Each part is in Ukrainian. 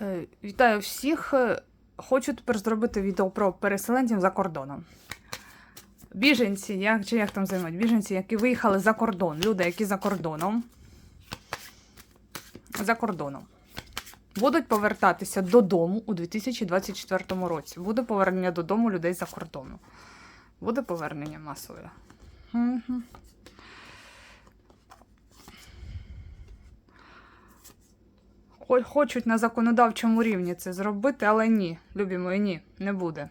Е, Вітаю всіх. Е, Хочу тепер зробити відео про переселенців за кордоном. Біженці, як, чи як там займуть, біженці, які виїхали за кордон, люди, які за кордоном. За кордоном. Будуть повертатися додому у 2024 році. Буде повернення додому людей за кордону. Буде повернення масове. Угу. Хочуть на законодавчому рівні це зробити, але ні, любі мої, ні, не буде.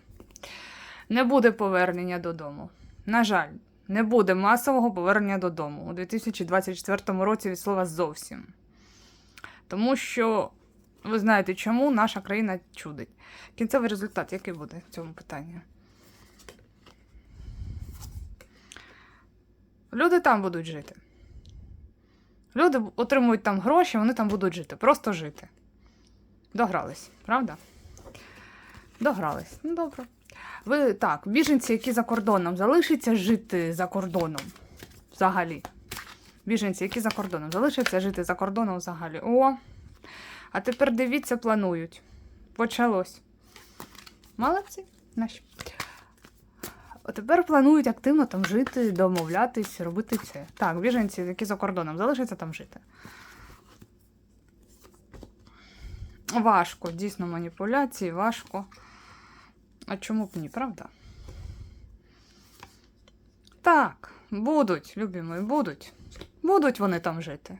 Не буде повернення додому. На жаль, не буде масового повернення додому у 2024 році від слова зовсім. Тому що ви знаєте, чому наша країна чудить. Кінцевий результат, який буде в цьому питанні? Люди там будуть жити. Люди отримують там гроші, вони там будуть жити. Просто жити. Догрались, правда? Догрались. Ну, добре. Ви так, біженці, які за кордоном, залишаться жити за кордоном взагалі. Біженці, які за кордоном, залишаться жити за кордоном взагалі. О! А тепер дивіться, планують. Почалось. Молодці. Наші. А тепер планують активно там жити, домовлятись, робити це. Так, біженці, які за кордоном, залишаться там жити. Важко, дійсно, маніпуляції, важко. А чому б ні, правда? Так, будуть, любі мої, будуть. Будуть вони там жити.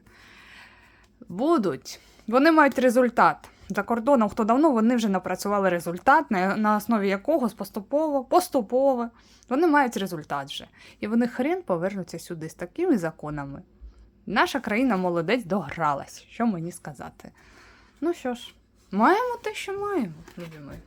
Будуть. Вони мають результат. За кордоном, хто давно, вони вже напрацювали результат, на, основі якого поступово, поступово вони мають результат вже. І вони хрен повернуться сюди з такими законами. Наша країна молодець догралась. Що мені сказати? Ну що ж, маємо те, що маємо, любі мої.